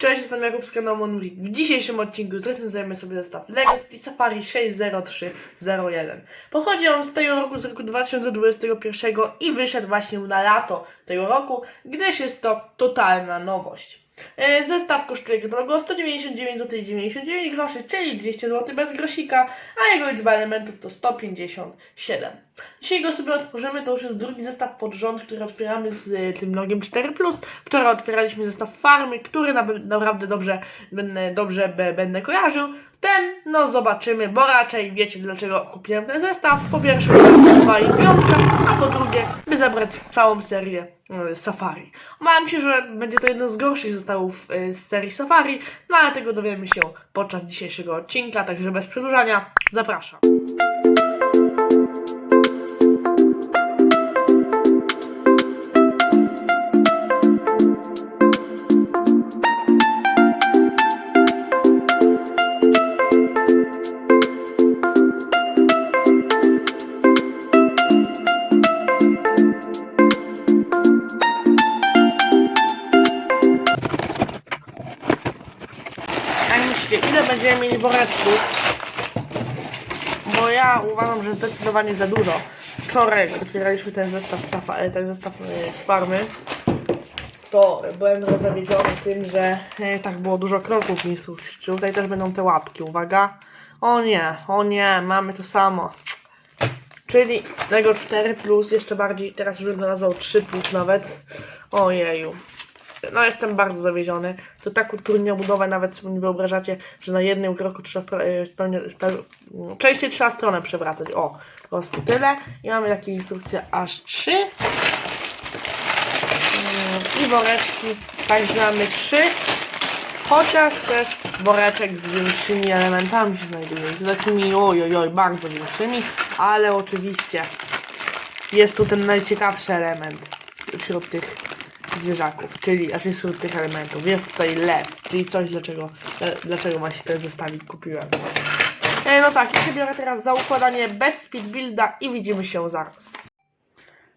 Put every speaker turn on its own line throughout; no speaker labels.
Cześć, jestem Jakub z kanału Monrik. W dzisiejszym odcinku zrecenzujemy sobie zestaw Legacy Safari 60301. Pochodzi on z tego roku, z roku 2021 i wyszedł właśnie na lato tego roku, gdyż jest to totalna nowość. E, Zestaw kosztuje katalogo 199 zł 99 groszy, czyli 200 zł bez grosika, a jego liczba elementów to 157. Dzisiaj go sobie otworzymy, to już jest drugi zestaw pod rząd, który otwieramy z e, tym logiem 4+. Wczoraj otwieraliśmy zestaw farmy, który na, naprawdę dobrze, będę, dobrze będę kojarzył. Ten, no zobaczymy, bo raczej wiecie dlaczego kupiłem ten zestaw. Po pierwsze, dwa i piątka, a po drugie, by zebrać całą serię e, Safari. Obawiam się, że będzie to jeden z gorszych zestawów e, z serii Safari, no ale tego dowiemy się podczas dzisiejszego odcinka, także bez przedłużania, zapraszam. Będziemy mieli woreczków? Bo ja uważam, że zdecydowanie za dużo. Wczoraj, otwieraliśmy ten zestaw, e, ten zestaw e, z farmy, to byłem zawiedziony tym, że e, tak było dużo kroków w instrukcji. Czy tutaj też będą te łapki, uwaga. O nie, o nie, mamy to samo. Czyli tego 4 plus, jeszcze bardziej, teraz już nazwał 3 plus nawet. Ojeju. No jestem bardzo zawiedziony. To tak utrudnia budowę, nawet sobie nie wyobrażacie, że na jednym kroku trzeba e, spełnia, spe- no, częściej trzeba stronę przewracać. O, po prostu tyle. I mamy takie instrukcje aż trzy. Mm, I woreczki, także mamy trzy. Chociaż też woreczek z większymi elementami się znajduje. Z takimi oj, oj, oj, bardzo większymi, ale oczywiście jest tu ten najciekawszy element wśród tych zwierzaków, czyli wśród tych elementów. Jest tutaj lew, czyli coś, dlaczego, dla- dlaczego właśnie ten zestawik kupiłem. E, no tak, ja się biorę teraz za układanie bez speed builda i widzimy się zaraz.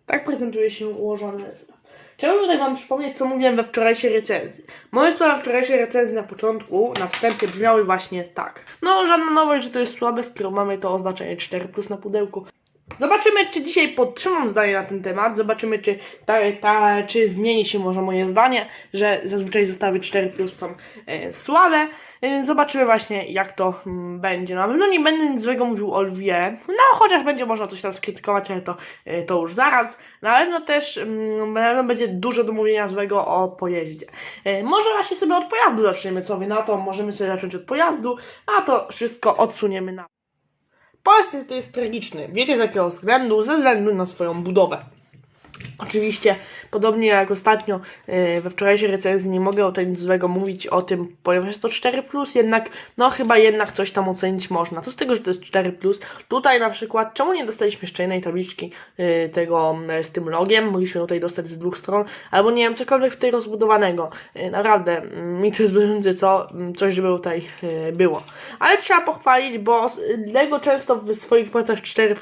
Tak prezentuje się ułożony zestaw. Chciałbym tutaj Wam przypomnieć, co mówiłem we wczorajszej recenzji. Moje słowa wczorajszej recenzji na początku, na wstępie brzmiały właśnie tak. No, żadna nowość, że to jest słabe, skoro mamy to oznaczenie 4 plus na pudełku. Zobaczymy, czy dzisiaj podtrzymam zdanie na ten temat. Zobaczymy, czy, ta, ta, czy zmieni się może moje zdanie, że zazwyczaj zestawy 4 plus są e, słabe. E, zobaczymy właśnie, jak to mm, będzie. Na pewno nie będę nic złego mówił o lwie. No, chociaż będzie można coś tam skrytykować, ale to, e, to już zaraz. Na pewno też mm, na pewno będzie dużo do mówienia złego o pojeździe. E, może właśnie sobie od pojazdu zaczniemy, co wy na to. Możemy sobie zacząć od pojazdu, a to wszystko odsuniemy na Polsce to jest tragiczny. Wiecie z jakiego względu? Ze względu na swoją budowę. Oczywiście, podobnie jak ostatnio e, we wczorajszej recenzji, nie mogę o tym nic złego mówić o tym, ponieważ jest to 4, jednak, no chyba jednak coś tam ocenić można. Co z tego, że to jest 4. Tutaj na przykład, czemu nie dostaliśmy jeszcze jednej tabliczki e, tego e, z tym logiem? Mogliśmy tutaj dostać z dwóch stron, albo nie wiem, cokolwiek tutaj rozbudowanego. Naprawdę, mm, mi to jest bieżące, co mm, coś, żeby tutaj było. Ale trzeba pochwalić, bo Lego często w swoich pracach 4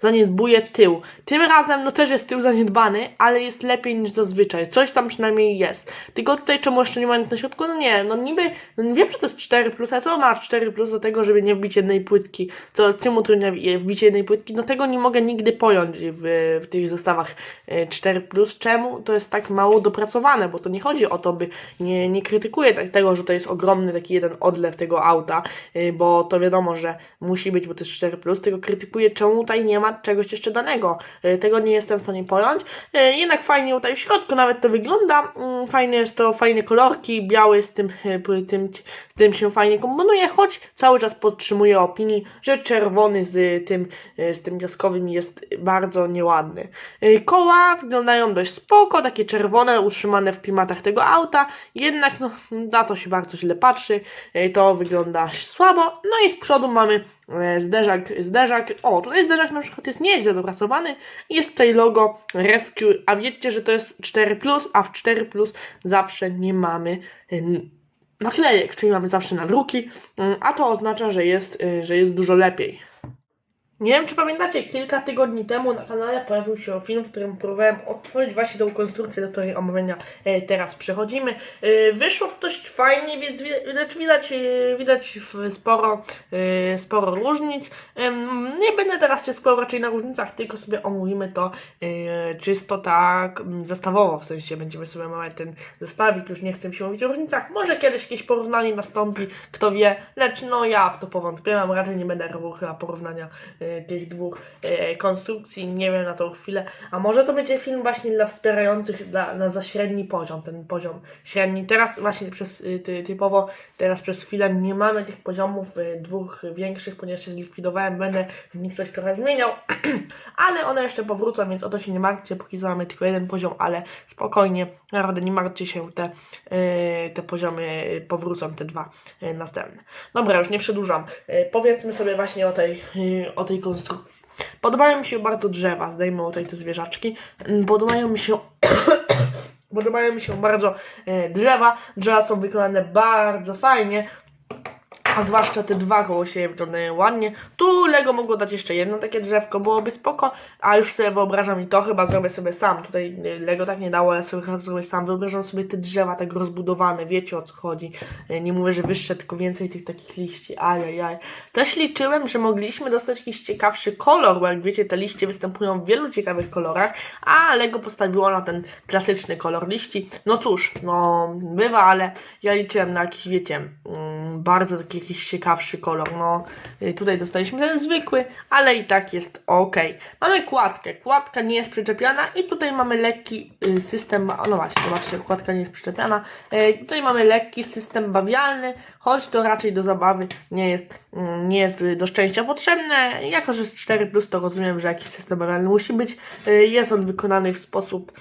zaniedbuje tył. Tym razem, no też jest tył zaniedbany, ale jest lepiej niż zazwyczaj. Coś tam przynajmniej jest. Tylko tutaj czemu jeszcze nie ma nic na środku? No nie, no niby, no wiem, że to jest 4 ale co ma 4 do tego, żeby nie wbić jednej płytki? Co, czym utrudnia je- wbicie jednej płytki? No tego nie mogę nigdy pojąć w, w tych zestawach e, 4 Czemu to jest tak mało dopracowane? Bo to nie chodzi o to, by nie, nie krytykuję tak tego, że to jest ogromny taki jeden odlew tego auta, y, bo to wiadomo, że musi być, bo to jest 4, tylko krytykuję, czemu tutaj nie ma czegoś jeszcze danego. Y, Tego nie jestem w stanie pojąć. Y, Jednak fajnie tutaj w środku nawet to wygląda. Mm, Fajne jest to, fajne kolorki, biały z tym, p- tym, z tym się fajnie komponuje, choć cały czas podtrzymuję opinii, że czerwony z tym, y, z tym piaskowym jest bardzo nieładny. Koła wyglądają dość spoko, takie czerwone, utrzymane w klimatach tego auta, jednak no, na to się bardzo źle patrzy, to wygląda słabo. No i z przodu mamy e, zderzak, zderzak, o tutaj zderzak na przykład jest nieźle dopracowany. I jest tutaj logo Rescue, a wiecie, że to jest 4+, a w 4+, zawsze nie mamy y, naklejek, czyli mamy zawsze nadruki, y, a to oznacza, że jest, y, że jest dużo lepiej. Nie wiem, czy pamiętacie, kilka tygodni temu na kanale pojawił się film, w którym próbowałem otworzyć właśnie tą konstrukcję, do której omawiania e, teraz przechodzimy. E, wyszło dość fajnie, więc widać, widać, e, widać sporo, sporo różnic. Nie będę teraz się skupiał raczej na różnicach, tylko sobie omówimy to czysto tak mm, zestawowo, w sensie będziemy sobie omawiać ten zestawik, już nie chcę się mówić o różnicach. Może kiedyś jakieś porównanie nastąpi, kto wie, lecz no ja w to powątpiewam, raczej nie będę robił chyba porównania tych dwóch e, konstrukcji, nie wiem na tą chwilę, a może to będzie film właśnie dla wspierających dla, na za średni poziom, ten poziom średni. Teraz właśnie przez ty, typowo, teraz przez chwilę nie mamy tych poziomów y, dwóch większych, ponieważ się zlikwidowałem, będę w nich coś trochę zmieniał, ale one jeszcze powrócą, więc o to się nie martwcie, póki co mamy tylko jeden poziom, ale spokojnie, naprawdę nie martwcie się, te, te poziomy powrócą, te dwa następne. Dobra, już nie przedłużam. Powiedzmy sobie właśnie o tej, o tej konstrukcji. Podobają mi się bardzo drzewa, zdejmę tutaj te zwierzaczki. Mm, Podobają mi się Podobają mi się bardzo e, drzewa. Drzewa są wykonane bardzo fajnie. A zwłaszcza te dwa koło siebie wyglądają ładnie. Tu Lego mogło dać jeszcze jedno takie drzewko, byłoby spoko. A już sobie wyobrażam i to chyba zrobię sobie sam. Tutaj e, Lego tak nie dało, ale sobie zrobię sam. Wyobrażam sobie te drzewa tak rozbudowane, wiecie o co chodzi. E, Nie mówię, że wyższe, tylko więcej tych takich liści. Ajajaj. Też liczyłem, że mogliśmy dostać jakiś ciekawszy kolor, bo jak wiecie, te liście występują w wielu ciekawych kolorach, a Lego postawiło na ten klasyczny kolor liści. No cóż, no bywa, ale ja liczyłem na jakiś, wiecie, mm, bardzo taki jakiś ciekawszy kolor. No y, tutaj dostaliśmy ten zwykły, ale i tak jest ok. Mamy kładkę. Kładka nie jest przyczepiana i tutaj mamy lekki y, system, no właśnie, zobaczcie, kładka nie jest przyczepiana. Y, Tutaj mamy lekki system bawialny, choć to raczej do zabawy nie jest, mm, nie jest do szczęścia potrzebne. Jako, że jest 4, to rozumiem, że jakiś system bawialny musi być. Jest on wykonany w sposób,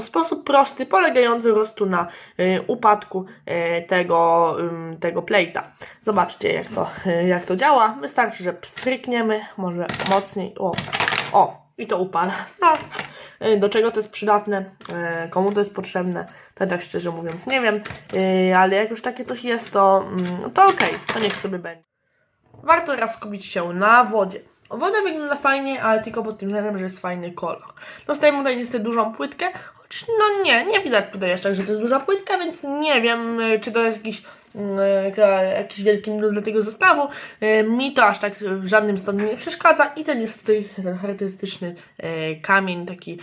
w sposób prosty, polegający po prostu na y, upadku y, tego, tego plate'a. Zobaczcie, jak to, y, jak to działa. Wystarczy, że pstrykniemy, może mocniej. O, o, i to upada. No, do czego to jest przydatne, komu to jest potrzebne, to tak szczerze mówiąc nie wiem, ale jak już takie coś jest, to, mm, to okej, to niech sobie będzie. Warto teraz skupić się na wodzie. Woda wygląda fajnie, ale tylko pod tym względem, że jest fajny kolor. Dostajemy tutaj niestety dużą płytkę, choć no nie, nie widać tutaj jeszcze, że to jest duża płytka, więc nie wiem, y, czy to jest jakiś, jaka- jakiś wielki minus dla tego zestawu. Y, Mi to aż tak w żadnym stopniu nie przeszkadza i ten jest tutaj ten charakterystyczny kamień, taki,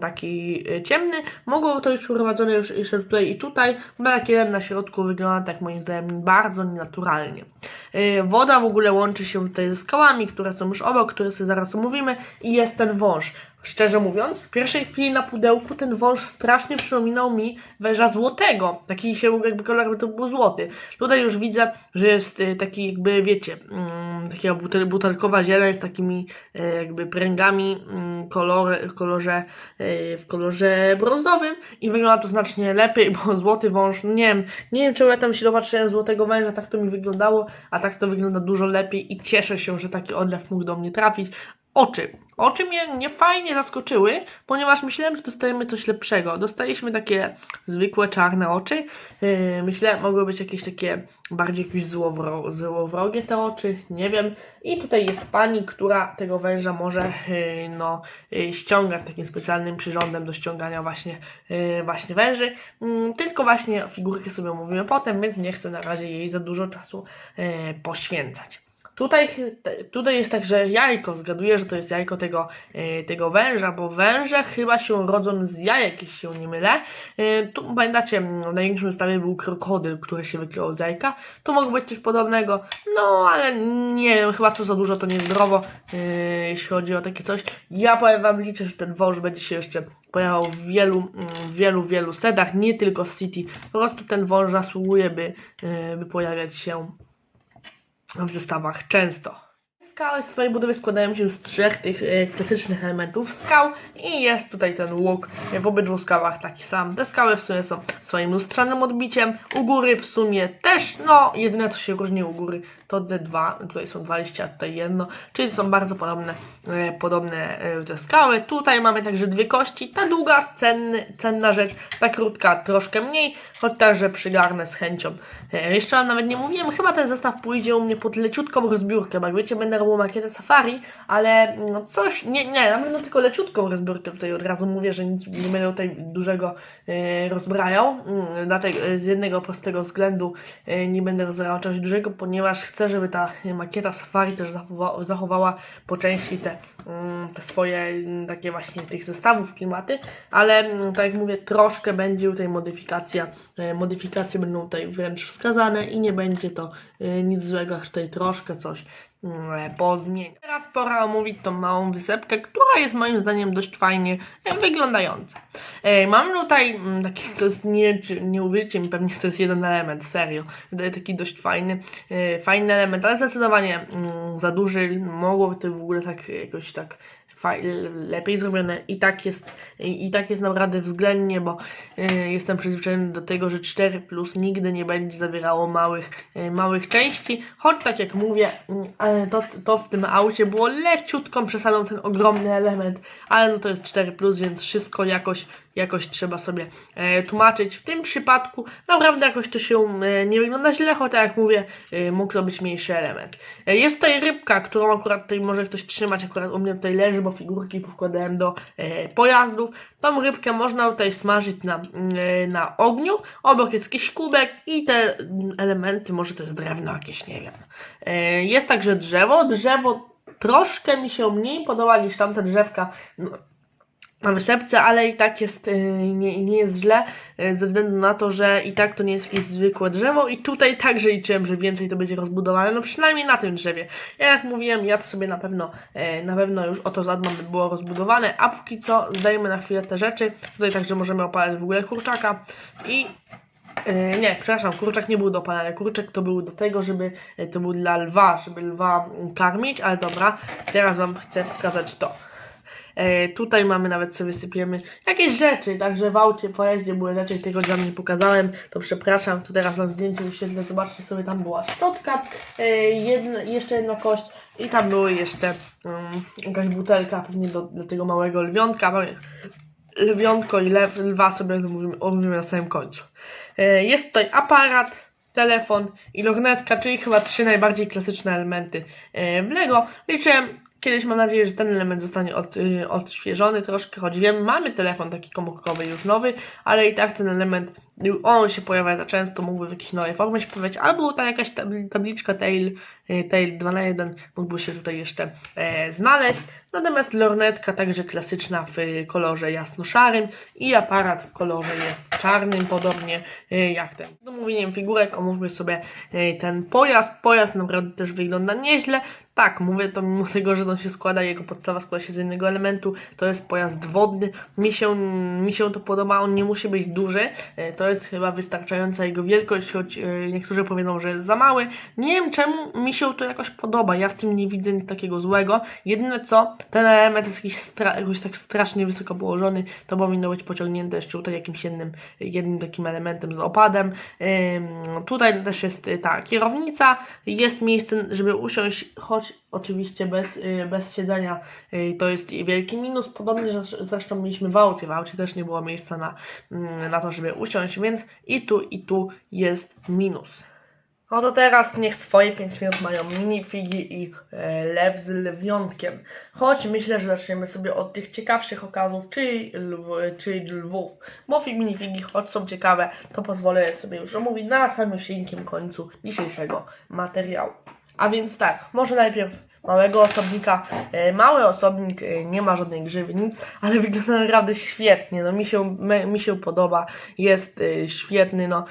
taki ciemny. Mogło to być przeprowadzone już jeszcze tutaj i tutaj, bo lakierem na środku wygląda tak moim zdaniem bardzo nienaturalnie. E, Woda w ogóle łączy się tutaj ze skałami, które są już obok, które sobie zaraz omówimy i jest ten wąż. Szczerze mówiąc, w pierwszej chwili na pudełku ten wąż strasznie przypominał mi węża złotego. Taki się jakby kolor jakby to był złoty. Tutaj już widzę, że jest y, taki jakby, wiecie, mm, taka butel, butelkowa zieleń z takimi e, jakby pręgami mm, kolor, kolorze, e, w kolorze brązowym i wygląda to znacznie lepiej, bo złoty wąż, no nie wiem, nie wiem czemu ja tam się dopatrzyłem złotego węża, tak to mi wyglądało, a tak to wygląda dużo lepiej i cieszę się, że taki odlew mógł do mnie trafić. Oczy. Oczy mnie nie fajnie zaskoczyły, ponieważ myślałem, że dostajemy coś lepszego. Dostaliśmy takie zwykłe czarne oczy. Yy, myślałem, mogły być jakieś takie bardziej jakieś złowro, złowrogie te oczy, nie wiem. I tutaj jest pani, która tego węża może yy, no, yy, ściągać takim specjalnym przyrządem do ściągania właśnie, yy, właśnie węży. Yy, tylko właśnie figurki sobie omówimy potem, więc nie chcę na razie jej za dużo czasu yy, poświęcać. Tutaj, tutaj jest także jajko, zgaduję, że to jest jajko tego, e, tego węża, bo węże chyba się rodzą z jajek, jeśli się nie mylę. E, Tu pamiętacie, w największym zestawie był krokodyl, który się wykrył z jajka. Tu mogło być coś podobnego, no ale nie wiem, chyba co za dużo to niezdrowo, e, jeśli chodzi o takie coś. Ja powiem Wam, liczę, że ten wąż będzie się jeszcze pojawiał w wielu, wielu, wielu sedach, nie tylko City. Po prostu ten wąż zasługuje, by, by pojawiać się w zestawach często. Skały w swojej budowie składają się z trzech tych e, klasycznych elementów skał i jest tutaj ten łuk w obydwu skałach taki sam. Te skały w sumie są swoim lustrzanym odbiciem. U góry w sumie też, no jedyne co się różni u góry to te dwa, tutaj są dwa liście, a tutaj jedno, czyli są bardzo podobne, e, podobne e, te skały. Tutaj mamy także dwie kości, ta długa, cenny, cenna rzecz, ta krótka troszkę mniej, choć także przygarnę z chęcią. E, jeszcze wam nawet nie mówiłem, chyba ten zestaw pójdzie u mnie pod leciutką rozbiórkę, jak wiecie, będę robił makietę Safari, ale no coś, nie, nie, na pewno tylko leciutką rozbiórkę tutaj od razu mówię, że nic nie będę tutaj dużego e, rozbrajał, mm, dlatego z jednego prostego względu e, nie będę rozbrajał czegoś dużego, ponieważ chcę, żeby ta makieta Safari też zachowa, zachowała po części te, mm, te swoje mm, takie właśnie tych zestawów klimaty, ale mm, tak jak mówię, troszkę będzie tutaj modyfikacja, e, modyfikacje będą tutaj wręcz wskazane i nie będzie to e, nic złego, aż tutaj troszkę coś mm, pozmienię. Teraz pora omówić tą małą wysepkę, która jest moim zdaniem dość fajnie e, wyglądająca. E, Mam tutaj mm, taki, to jest, nie, nie uwierzycie mi, pewnie to jest jeden element, serio. Wydaje taki dość fajny, e, fajny element, ale zdecydowanie mm, za duży, mogłoby to w ogóle tak jakoś tak lepiej zrobione. I tak jest i, tak jest naprawdę względnie, bo e, jestem przyzwyczajony do tego, że 4 plus nigdy nie będzie zawierało małych, e, małych części, choć tak jak mówię, e, to, to w tym aucie było leciutką przesadą ten ogromny element, ale no to jest 4 plus, więc wszystko jakoś jakoś trzeba sobie e, tłumaczyć. W tym przypadku naprawdę jakoś to się e, nie wygląda źle, choć tak jak mówię, e, mógł to być mniejszy element. E, jest tutaj rybka, którą akurat tutaj może ktoś trzymać, akurat u mnie tutaj leży, bo figurki powkładałem do e, pojazdów. Tą rybkę można tutaj smażyć na, e, na ogniu, obok jest jakiś kubek i te elementy, może to jest drewno jakieś, nie wiem. E, jest także drzewo, drzewo troszkę mi się mniej podoba niż tamte drzewka, no, na wysepce, ale i tak jest, y, nie, nie jest źle, y, ze względu na to, że i tak to nie jest jakieś zwykłe drzewo i tutaj także liczyłem, że więcej to będzie rozbudowane, no przynajmniej na tym drzewie. Ja jak mówiłem, ja to sobie na pewno, e, na pewno już o to zadbam, by było rozbudowane, a póki co zdajemy na chwilę te rzeczy, tutaj także możemy opalać w ogóle kurczaka i Nie, przepraszam, kurczak nie był do opalania. Kurczak to był do tego, żeby to był dla lwa, żeby lwa karmić, ale dobra, teraz Wam chcę pokazać to. E, tutaj mamy nawet sobie sypiemy jakieś rzeczy, także w aucie, pojeździe były rzeczy, tego Wam nie pokazałem, to przepraszam, tu teraz mam zdjęcie wyświetlę, zobaczcie sobie, tam była szczotka, e, jedna, jeszcze jedna kość i tam były jeszcze um, jakaś butelka, pewnie do, do tego małego lwiątka, lwiątko i lew, lwa sobie omówimy, omówimy na samym końcu. E, Jest tutaj aparat, telefon i lornetka, czyli chyba trzy najbardziej klasyczne elementy w Lego. Liczyłem, kiedyś mam nadzieję, że ten element zostanie od, y, odświeżony troszkę, choć wiem, mamy telefon taki komórkowy już nowy, ale i tak ten element, y, on się pojawia za często, mógłby w jakiejś nowej formie się pojawiać, albo ta jakaś tabli- tabliczka Tail, y, Tail 2 na 1 mógłby się tutaj jeszcze e, znaleźć. Natomiast lornetka także klasyczna w kolorze jasno-szarym i aparat w kolorze jest czarnym, podobnie y, jak ten. Z omówieniem figurek omówmy sobie y, ten pojazd. Pojazd naprawdę też wygląda nieźle. Tak, mówię to mimo tego, że on się składa, jego podstawa składa się z jednego elementu, to jest pojazd wodny. Mi się, mi się to podoba, on nie musi być duży, y, to jest chyba wystarczająca jego wielkość, choć y, niektórzy powiedzą, że jest za mały. Nie wiem czemu mi się to jakoś podoba, ja w tym nie widzę nic takiego złego. Jedyne co, ten element jest jakiś, stra- jakoś tak strasznie wysoko położony, to powinno być pociągnięte jeszcze tutaj jakimś jednym, jednym takim elementem z opadem. Ym, tutaj też jest y, ta kierownica, jest miejsce, żeby usiąść, choć oczywiście bez, y, bez siedzenia y, to jest wielki minus. Podobnie zresz- zresztą mieliśmy w aucie, w aucie też nie było miejsca na, mm, na to, żeby usiąść, więc i tu, i tu jest minus. No to teraz niech swoje 5 minut mają minifigi i e, lew z lwiątkiem. Choć myślę, że zaczniemy sobie od tych ciekawszych okazów, czyli, lw, czyli lwów. Bo fi- minifigi, choć są ciekawe, to pozwolę sobie już omówić na samym końcu dzisiejszego materiału. A więc tak, może najpierw małego osobnika. E, Mały osobnik e, nie ma żadnej grzywy, nic, ale wygląda naprawdę świetnie. No mi się, mi się podoba, jest e, świetny. No,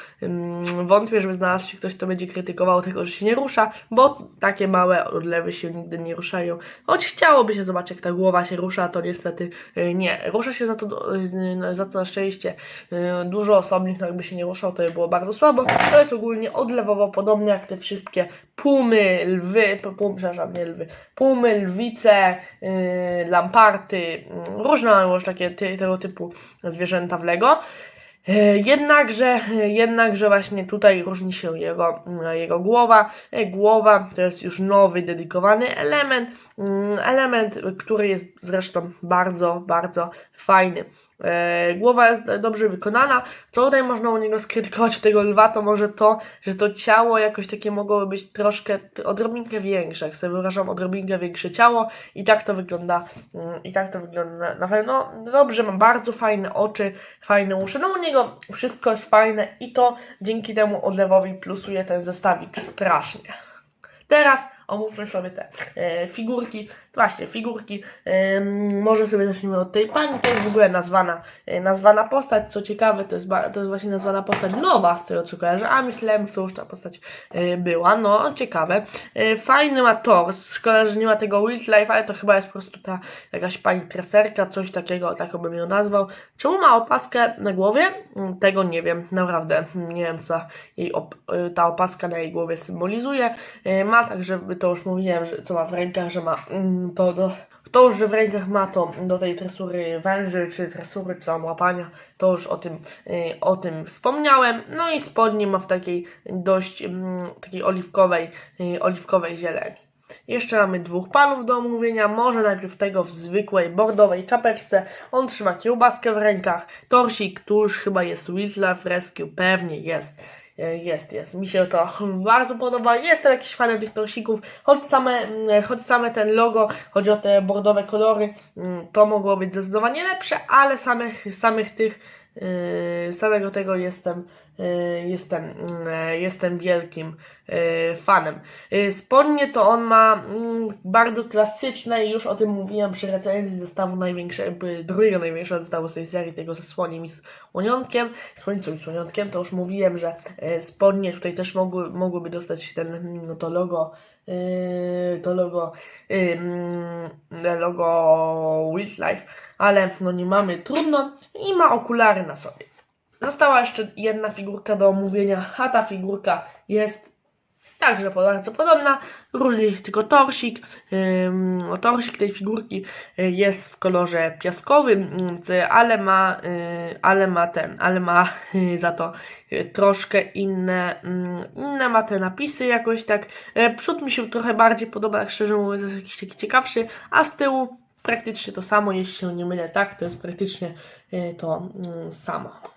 wątpię, żeby znalazł się ktoś, kto będzie krytykował tego, że się nie rusza, bo takie małe odlewy się nigdy nie ruszają. Choć chciałoby się zobaczyć, jak ta głowa się rusza, to niestety nie. Rusza się za to, za to na szczęście dużo osobnik, no jakby się nie ruszał, to by było bardzo słabo. To jest ogólnie odlewowo podobnie jak te wszystkie pumy, lwy, pu- pum, przepraszam, nie lwy, pumy, lwice, yy, lamparty, yy, różne już takie tego typu zwierzęta w Lego. Yy, Jednakże, yy, jednakże właśnie tutaj różni się jego, yy, jego głowa. Głowa to jest już nowy, dedykowany element. Yy, Element, który jest zresztą bardzo, bardzo fajny. E, głowa jest dobrze wykonana. Co tutaj można u niego skrytykować tego lwa, to może to, że to ciało jakoś takie mogłoby być troszkę, odrobinkę większe. Jak sobie wyobrażam, odrobinkę większe ciało i tak to wygląda, mm, i tak to wygląda na pewno dobrze. Ma bardzo fajne oczy, fajne uszy. No u niego wszystko jest fajne i to dzięki temu odlewowi plusuje ten zestawik strasznie. Teraz omówmy sobie te e, figurki. Właśnie, figurki. Em, może sobie zacznijmy od tej pani. To jest w ogóle nazwana, e, nazwana postać. Co ciekawe, to jest, to jest właśnie nazwana postać nowa, z tego co kojarzę. A myślałem, że to już ta postać e, była. No, ciekawe. E, fajny ma tors. Szkoda, że nie ma tego Wildlife, ale to chyba jest po prostu ta jakaś pani treserka, coś takiego, tak bym ją nazwał. Czemu ma opaskę na głowie? Mm, Tego nie wiem, naprawdę. Nie wiem, co jej op- y, ta opaska na jej głowie symbolizuje. Y, Ma także, to już mówiłem, że co ma w rękach, że ma mm, to do. To już, w rękach ma to do tej tresury węży, czy tresury, czy tam łapania, to już o tym, y, o tym wspomniałem. No i spodnie ma w takiej dość mm, takiej oliwkowej, y, oliwkowej zieleni. Jeszcze mamy dwóch panów do omówienia. Może najpierw tego w zwykłej bordowej czapeczce. On trzyma kiełbaskę w rękach. Torsik, tu już chyba jest Wildlife Rescue. Pewnie jest. E, Jest, jest. Mi się to bardzo podoba. Jestem jakiś fanem tych torsików. Choć same, mm, choć same ten logo, chodzi o te bordowe kolory, mm, to mogło być zdecydowanie lepsze, ale samych, samych tych, yy, samego tego jestem, jestem, yy, jestem wielkim fanem. Yy, Spodnie to on ma mm, bardzo klasyczne już o tym mówiłem przy recenzji zestawu największego, drugiego największego zestawu z tej serii, tego ze słoniem i słoniątkiem, słońcą i słoniątkiem, to już mówiłem, że e, spodnie tutaj też mogły, mogłyby dostać ten, mm, to logo, to logo, yy, logo Wildlife, ale no nie mamy, trudno i ma okulary na sobie. Została jeszcze jedna figurka do omówienia, a ta figurka jest Także bardzo podobna, różni tylko torsik. Torsik tej figurki y, jest w kolorze piaskowym, ym, c- ale ma, y, ale ma ten, ale ma y, za to y, troszkę inne, ym, inne ma te napisy jakoś tak. Y, Przód mi się trochę bardziej podoba, tak szczerze mówiąc, jest jakiś taki ciekawszy, a z tyłu praktycznie to samo, jeśli się nie mylę, tak, to jest praktycznie y, to mm, samo.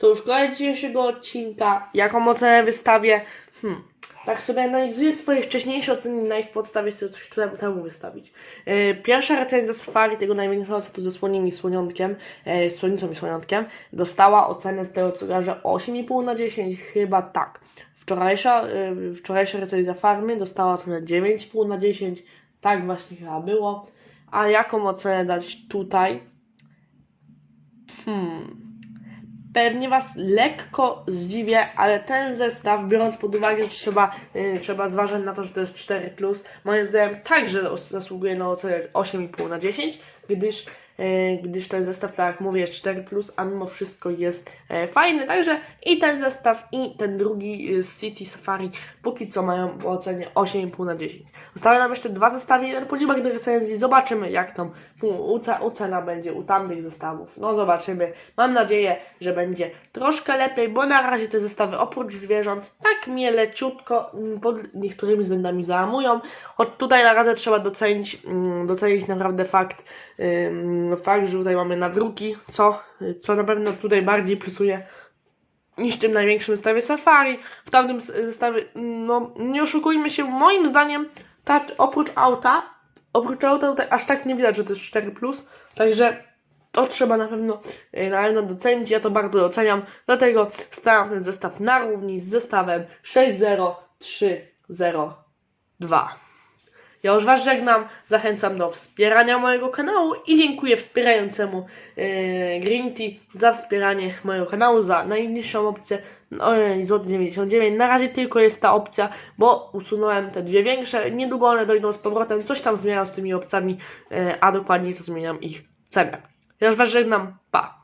To już koniec dzisiejszego odcinka. Jaką ocenę wystawię? Hmm. Tak sobie analizuję swoje wcześniejsze oceny na ich podstawie chcę coś temu- wystawić. E, Pierwsza recenzja Safari, tego największego setu ze słoniem i słoniątkiem, e, słonicą i słoniątkiem, dostała ocenę z tego co kojarzę 8,5 na 10, chyba tak. Wczorajsza, e, wczorajsza recenzja Farmy dostała ocenę 9,5 na 10, tak właśnie chyba było. A jaką ocenę dać tutaj? Hmm. Pewnie Was lekko zdziwię, ale ten zestaw, biorąc pod uwagę, że trzeba, yy, trzeba zważać na to, że to jest 4, moim zdaniem także zasługuje na ocenę 8,5 na 10, gdyż, gdyż ten zestaw, tak jak mówię, jest 4, a mimo wszystko jest e, fajny. Także i ten zestaw, i ten drugi y, z City Safari póki co mają po ocenie 8,5 na 10. Zostały nam jeszcze dwa zestawy, jeden policzek do recenzji. Zobaczymy, jak tam u- uce- ocena będzie u tamtych zestawów. No zobaczymy. Mam nadzieję, że będzie troszkę lepiej, bo na razie te zestawy oprócz zwierząt tak mnie leciutko mm, pod niektórymi względami załamują. Choć tutaj naprawdę trzeba docenić, mm, docenić naprawdę fakt, ym, fakt, że tutaj mamy nadruki, co, co na pewno tutaj bardziej plusuje niż w tym największym zestawie Safari. W tamtym zestawie, no nie oszukujmy się, moim zdaniem ta, oprócz auta, oprócz auta tutaj aż tak nie widać, że to jest 4+, także to trzeba na pewno, e, na pewno docenić, ja to bardzo doceniam, dlatego stawiam ten zestaw na równi z zestawem 60302. Ja już Was żegnam, zachęcam do wspierania mojego kanału i dziękuję wspierającemu e, Green Tea za wspieranie mojego kanału, za najniższą opcję no, złoty 99. Na razie tylko jest ta opcja, bo usunąłem te dwie większe. Niedługo one dojdą z powrotem. Coś tam zmieniam z tymi opcjami, e, a dokładniej to zmieniam ich cenę. Ja już Was żegnam. Pa!